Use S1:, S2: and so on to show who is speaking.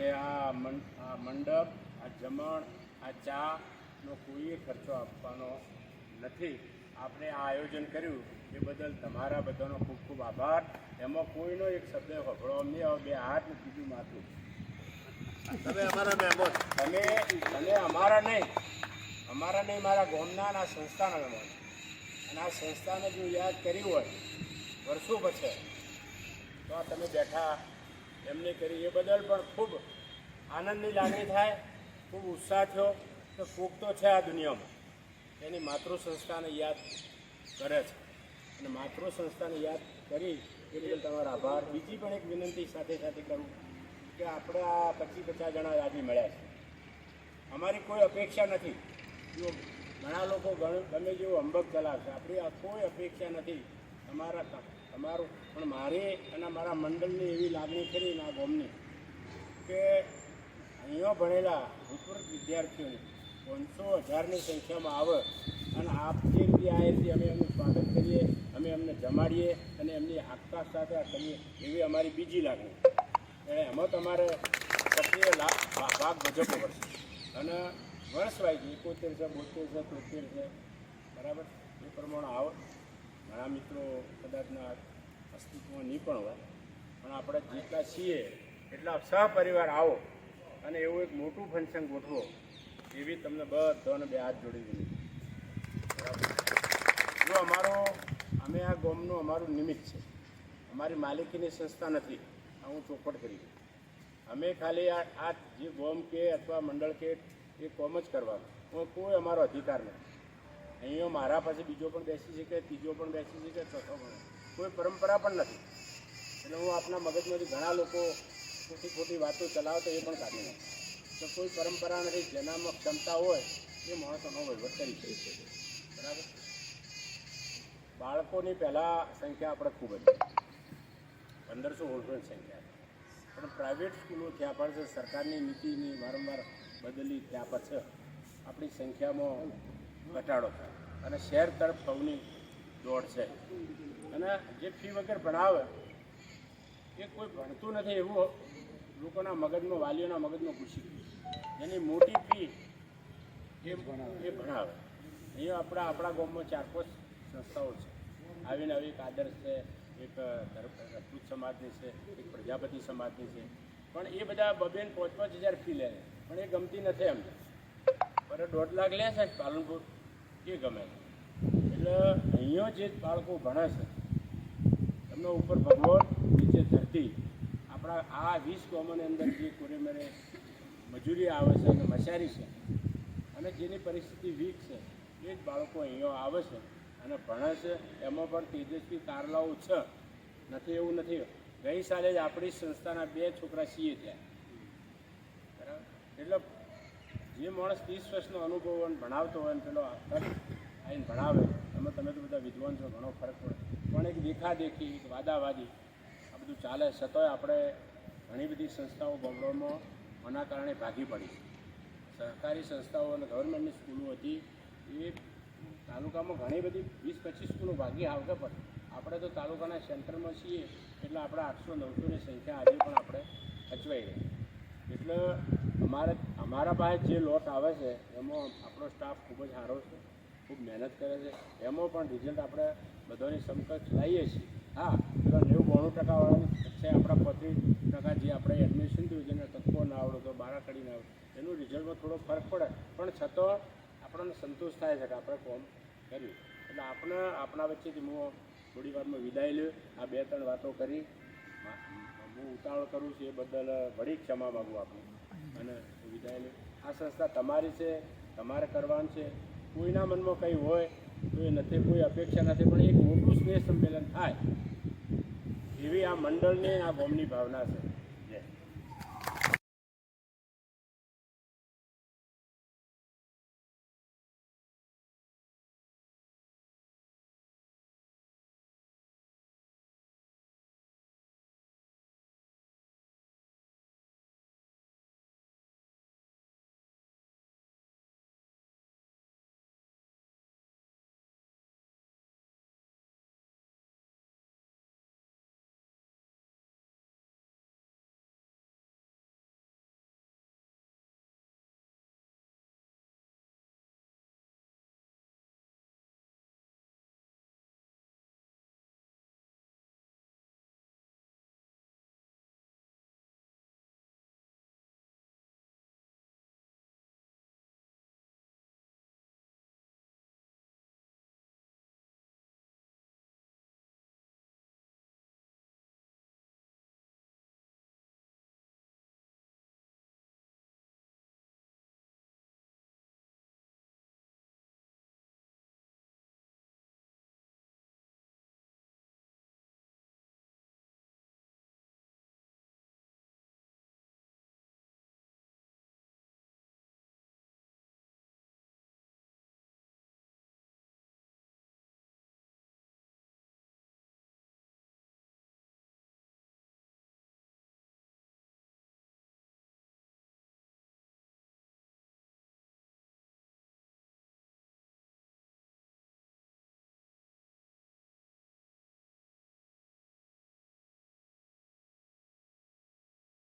S1: કે આ આ મંડપ આ જમણ આ ચાનો કોઈ ખર્ચો આપવાનો નથી. આપણે આ આયોજન કર્યું. એ બદલ તમારા બધાનો ખૂબ ખૂબ આભાર. એમાં કોઈનો એક શબ્દ વફળો નહીં આવે બે હાથ ને બીજું માથું.
S2: તમે અમારા મહેમાન
S1: તમે તમે અમારા નહીં. અમારા નહીં મારા ગામના આ સંસ્થાના મહેમાન અને આ સંસ્થાને જો યાદ કરી હોય વર્ષો પછી તો આ તમે બેઠા એમને કરી એ બદલ પણ ખૂબ આનંદની લાગણી થાય, ખૂબ ઉત્સાહ થયો કે કોક તો છે આ દુનિયામાં. એની માતૃ સંસ્થાને યાદ કરે છે. અને માતૃ સંસ્થાને યાદ કરી એ બદલ તમારો આભાર. બીજી પણ એક વિનંતી સાથે સાથે કરું કે આપણે આ પચીસ પચાસ જણા આજે મળ્યા છે. અમારી કોઈ અપેક્ષા નથી. જો ઘણા લોકો ગમે જેવું અંબક ચલાવશે. આપણી આ કોઈ અપેક્ષા નથી. તમારા તમારું. પણ મારી અને મારા મંડળની એવી લાગણી કરી આ ગોમની કે અહીંયા ભણેલા ભૂતપૂર્વ વિદ્યાર્થીઓને પાંચસો હજારની સંખ્યામાં આવે અને આપ જે રીતે આવેથી અમે એમનું સ્વાગત કરીએ, અમે એમને જમાડીએ અને એમની આસ્થા સાથે કરીએ એવી અમારી બીજી લાગણી. એટલે એમાં તમારે સક્રિય ભાગ ભજવવો પડશે. અને વર્ષ છે, એકોતેર છે, બોતેર છે, તોતેર છે. બરાબર? એ પ્રમાણે આવો. ઘણા મિત્રો કદાચના અસ્તિત્વમાં નહીં પણ હોય. પણ આપણે જેટલા છીએ એટલા સહપરિવાર આવો અને એવું એક મોટું ફંક્શન ગોઠવો એવી તમને બધાને બે હાથ જોડી દીધી. જો અમારો, અમે આ ગોમનું અમારું નિમિત્ત છે. અમારી માલિકીની સંસ્થા નથી. આ હું ચોખવટ કરી અમે ખાલી આ આ જે ગોમ કે અથવા મંડળ કે એ કોમ જ કરવાનું. કોઈ અમારો અધિકાર નથી. અહીંયા મારા પાસે બીજો પણ બેસી શકે, ત્રીજો પણ બેસી શકે, ચોથો પણ. કોઈ પરંપરા પણ નથી. એટલે હું આપણા મગજમાંથી ઘણા લોકો ખોટી ખોટી વાતો ચલાવતો એ પણ કાઢી નાખું તો કોઈ પરંપરા નથી, જેનામાં ક્ષમતા હોય એ માણસોનો વહીવટ કરી શકે બરાબર? બાળકોની પહેલાં સંખ્યા આપણે ખૂબ જ પંદરસો સોળસોની સંખ્યા પણ પ્રાઇવેટ સ્કૂલો ત્યાં પણ છે સરકારની નીતિની વારંવાર બદલી ત્યાં પછી આપણી સંખ્યામાં ઘટાડો થાય અને શહેર તરફ સૌની દોડ છે. અને જે ફી વગર ભણાવે, એ કોઈ ભણતું નથી એવું લોકોના મગજમાં, વાલીઓના મગજમાં ઘૂસી ગયું. એની મોટી ફી એ એ ભણાવે. અહીંયા આપણા આપણા ગામમાં ચાર, પાંચ સંસ્થાઓ છે. આવીને આવી એક આદર્શ છે, એક રજપૂત સમાજની છે, એક પ્રજાપતિ સમાજની છે. પણ એ બધા બબેન પાંચ પાંચ હજાર ફી લે પણ એ ગમતી નથી એમને. પર દોઢ લાખ લે છે પાલનપુર. એ ગમે. એટલે અહીંયા જે બાળકો ભણે છે, એમનો ઉપર ભગવાન નીચે ધરતી, આપણા આ વીસ ગામોની અંદર જે કોરેમેરે મજૂરી આવે છે અને મશારી છે, અને જેની પરિસ્થિતિ વીક છે, એ જ બાળકો અહીંયા આવે છે અને ભણે છે. એમાં પણ તેજસ્વી તારલાઓ છે. નથી એવું નથી. ગઈ સાલે જ આપણી સંસ્થાના બે છોકરા સીએ થયા. બરાબર? એટલે જે માણસ ત્રીસ વર્ષનો અનુભવ અને ભણાવતો હોય ને પેલો આવીને ભણાવે. એમાં તમે તો બધા વિદ્વાન છો, ઘણો ફરક પડે. પણ એક દેખાદેખી, એક વાદાવાદી, આ બધું ચાલે છતાંય આપણે ઘણી બધી સંસ્થાઓ બગડવામાં આના કારણે ભાગી પડી સરકારી સંસ્થાઓ અને ગવર્મેન્ટની સ્કૂલો હતી, એ તાલુકામાં ઘણી બધી વીસ પચીસ સ્કૂલો ભાગી આવકે પણ. આપણે તો તાલુકાના સેન્ટરમાં છીએ, એટલે આપણે આઠસો નવસોની સંખ્યા આજે પણ આપણે અચવાઈ રહી. એટલે અમારે અમારા પાસે જે લોટ આવે છે, એમાં આપણો સ્ટાફ ખૂબ જ સારો છે, ખૂબ મહેનત કરે છે. એમાં પણ રિઝલ્ટ આપણે બધાની સમકક્ષ લાવીએ છીએ. હા, પેલા નેવું બોણું ટકાવાળાની છે આપણા પચીસ ટકા જે આપણે એડમિશન થયું જેને તત્વો ના આવડો તો બારા કડી ના આવડે, એનું રિઝલ્ટમાં થોડો ફરક પડે. પણ છતાં આપણને સંતોષ થાય છે કે આપણે કોમ કર્યું. એટલે આપણે આપણા વચ્ચેથી હું થોડી વારમાં વિદાય લ્યો. આ બે ત્રણ વાતો કરી. હું ઉતાવળ કરું છું એ બદલ વળી ક્ષમા માગું આપને. અને વિદાય લે. આ સંસ્થા તમારી છે, તમારે કરવાનું છે. કોઈના મનમાં કંઈ હોય તો એ નથી, કોઈ અપેક્ષા નથી, પણ એક મોટું સ્નેહ સંમેલન થાય એવી આ મંડળની આ ગોમની ભાવના છે.